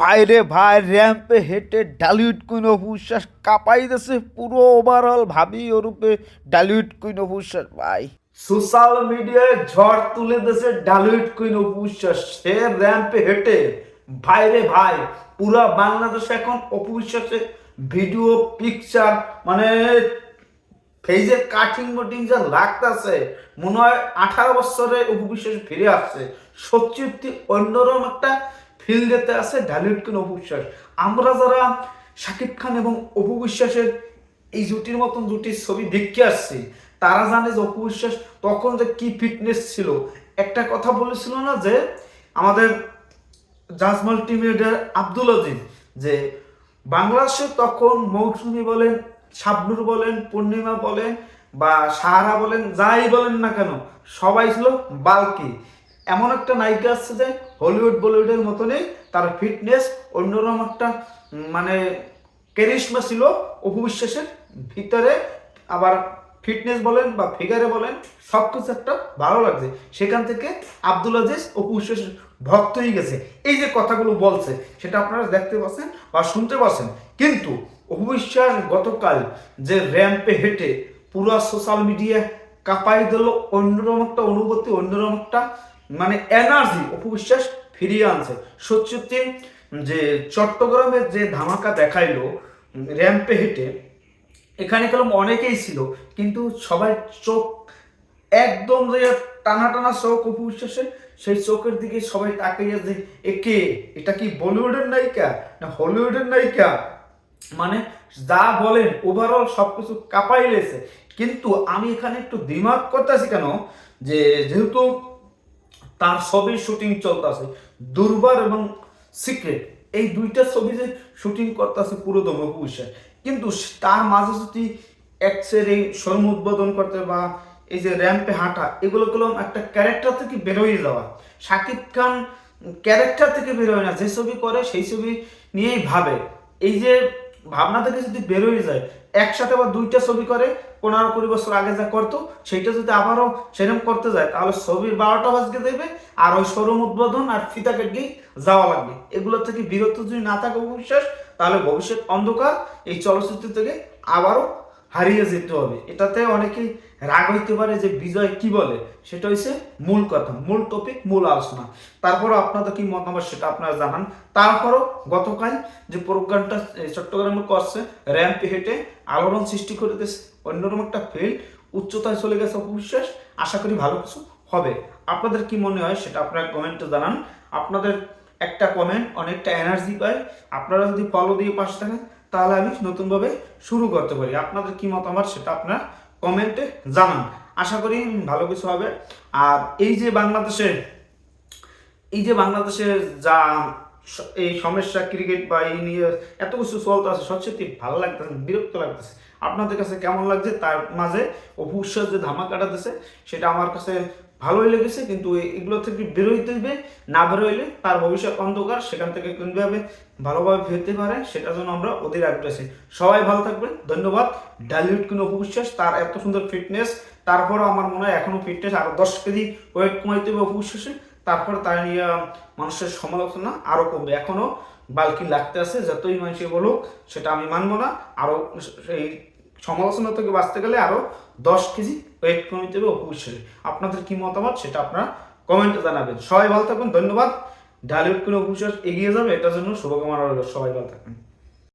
বাইরে ভাই র্যাম্পে হেঁটে ডালিউড কুইন অফ উচ্ছ্বাস কাঁপাই দিছে পুরো ওভারঅল ভাবি ওরূপে ডালিউড কুইন অফ উচ্ছ্বাস ভাই সোশ্যাল মিডিয়ায় ঝড় তুলে দিয়েছে ডালিউড কুইন অফ উচ্ছ্বাস সে র্যাম্পে হেঁটে ভাইরে ভাই, পুরা বাংলাদেশে এখন অপু বিশ্বাসের ভিডিও পিকচার মানে ফেজে কাটিং মটিং যা লাগতেছে, মনে হয় আঠারো বছরে অপু বিশ্বাস ফিরে আসছে। সত্যি অন্যরকম একটা ফিল দিতে আছে ঢালিউড কিন অপু বিশ্বাস আমরা যারা শাকিব খান এবং অপু বিশ্বাসের এই জুটির মতন জুটির ছবি দেখতে আসছি, তারা জানে যে অপু বিশ্বাস তখন যে কি ফিটনেস ছিল। একটা কথা বলেছিল না যে, আমাদের জাজ মাল্টিমিডিয়ার আব্দুল আজিজ, যে বাংলাদেশে তখন মৌসুমী বলেন, শাবনুর বলেন, পূর্ণিমা বলেন বা সাহারা বলেন, যাই বলেন না কেন, সবাই ছিল বালকি। এমন একটা নায়িকা আসছে যে হলিউড, বলিউডের মতনই তার ফিটনেস, অন্যরকম একটা মানে ক্যারিশমা ছিল অপু বিশ্বাসের ভিতরে। আবার ফিটনেস বলেন বা ফিগারে বলেন সব কিছু একটা ভালো লাগছে। সেখান থেকে আব্দুল আজিজ অপু বিশ্বাসের ভক্ত হয়ে গেছে। এই যে কথাগুলো বলছে, সেটা আপনারা দেখতে পাচ্ছেন বা শুনতে পাচ্ছেন। কিন্তু অপু বিশ্বাস গতকাল যে র্যাম্পে হেঁটে পুরো সোশ্যাল মিডিয়া কাঁপাই দিল, অন্যরকম একটা অনুভূতি, অন্যরকম একটা মানে এনার্জি অপু বিশ্বাস ফিরিয়ে আনছে। সত্যি যে চট্টগ্রামের যে ধামাকা দেখাইলো র্যাম্পে হেঁটে, এখানে কেমন অনেকেই ছিল, কিন্তু সবাই চোখ একদম যে টানা টানা চোখ অপু বিশ্বাসের সেই চোখের দিকে সবাই তাকাইয়া যে একে এটা কি বলিউডের নায়িকা? না হলিউডের নায়িকা? মানে যা বলেন ওভারঅল সবকিছু কাঁপাই লেছে কিন্তু আমি এখানে একটু দিমাগ করতেছি কেন? যে যেহেতু তার ছবির শুটিং চলতেছে। দুর্বার এবং সিক্রেট এই দুইটা ছবি যে শুটিং করতেছে পুরো দমে বিশ্বাস কিন্তু তার মাঝে যদি এক্সের এই শোরুম উদ্বোধন করতে বা এই যে র্যাম্পে হাঁটা, এগুলো গুলো একটা ক্যারেক্টার থেকে বেরোয় যাওয়া। শাকিব খান ক্যারেক্টার থেকে বেরোয় না, যে ছবি করে সেই ছবি নিয়েই ভাবে। এই যে ভাবনা থেকে যদি বেরোয় যায়, একসাথে আবার দুইটা ছবি করে, পনেরো কুড়ি বছর আগে যা করতো, সেইটা যদি আবারও সেরকম করতে যায়, তাহলে ছবির বারোটা বাজকে দেবে আর ওই শোরুম উদ্বোধন আর ফিতা কেটেই যাওয়া লাগবে। এগুলো থেকে বিরত যদি না থাকে বিশ্বাস তাহলে ভবিষ্যৎ অন্ধকার, এই চলচ্চিত্র থেকে আবারও হারিয়ে যেতে হবে। এটাতে অনেকেই রাগ হইতে পারে যে বিজয় কি বলে? সেটা হচ্ছে মূল কথা, মূল টপিক মূল আলোচনা। তারপরও আপনাদের কি মতামত সেটা আপনারা জানান। তারপরও গতকাল যে প্রোগ্রামটা চট্টগ্রামে করছে, র্যাম্প হেঁটে আলোড়ন সৃষ্টি করে দিয়েছে অন্যরকম একটা ফিল্ড উচ্চতায় চলে গেছে অপবিশ্বাস। আশা করি ভালো কিছু হবে। আপনাদের কি মনে হয় সেটা আপনারা কমেন্টে জানান। আপনাদের একটা কমেন্ট অনেকটা এনার্জি পায়। আপনারা যদি ফলো দিয়ে পাশে থাকেন তাহলে আমি নতুনভাবে শুরু করতে পারি। আপনাদের কি মতামত সেটা আপনার কমেন্টে জানান। আশা করি ভালো কিছু হবে। আর এই যে বাংলাদেশের, এই যে বাংলাদেশের যা এই সমস্যা ক্রিকেট বা এই নিয়ে এত কিছু চলতে আছে সত্যি ভালো লাগতেছে, বিরক্ত লাগতেছে। আপনাদের কাছে কেমন লাগছে? তার মাঝে অবশ্যই যে ধামাকাটা দিছে, সেটা আমার কাছে ভালোই লেগেছে, কিন্তু এগুলো থেকে বেরোইতে হবে না বেরোইলে তার ভবিষ্যৎ অন্ধকার, সেখান থেকে কীভাবে ভালোভাবে ফিরতে পারে সেটার জন্য আমরা ওদের আগ্রহে সবাই ভালো থাকবেন ধন্যবাদ। ডালিউড কোনো অপবিশ্বাস, তার এত সুন্দর ফিটনেস, তারপরও আমার মনে হয় এখনও ফিটনেস আরও দশ কেজি ওয়েট কমাইতে হবে অপবিশ্বাসে, তারপর তার মানুষের সমালোচনা আরও কমবে। এখনও বালকি লাগতে আছে, যতই মানুষ বলুক, সেটা আমি মানবো না। আরও এই সমালোচনা থেকে বাঁচতে গেলে আরও দশ কেজি ওয়েট কমিতে হবে অপবিশ্বাসে আপনাদের কি মতামত সেটা আপনারা কমেন্টে জানাবেন। সবাই ভালো থাকবেন ধন্যবাদ। ঢালিউড কোনো অপবিশ্বাস এগিয়ে যাবে, এটার জন্য শুভকামনা রইল। সবাই ভালো থাকবেন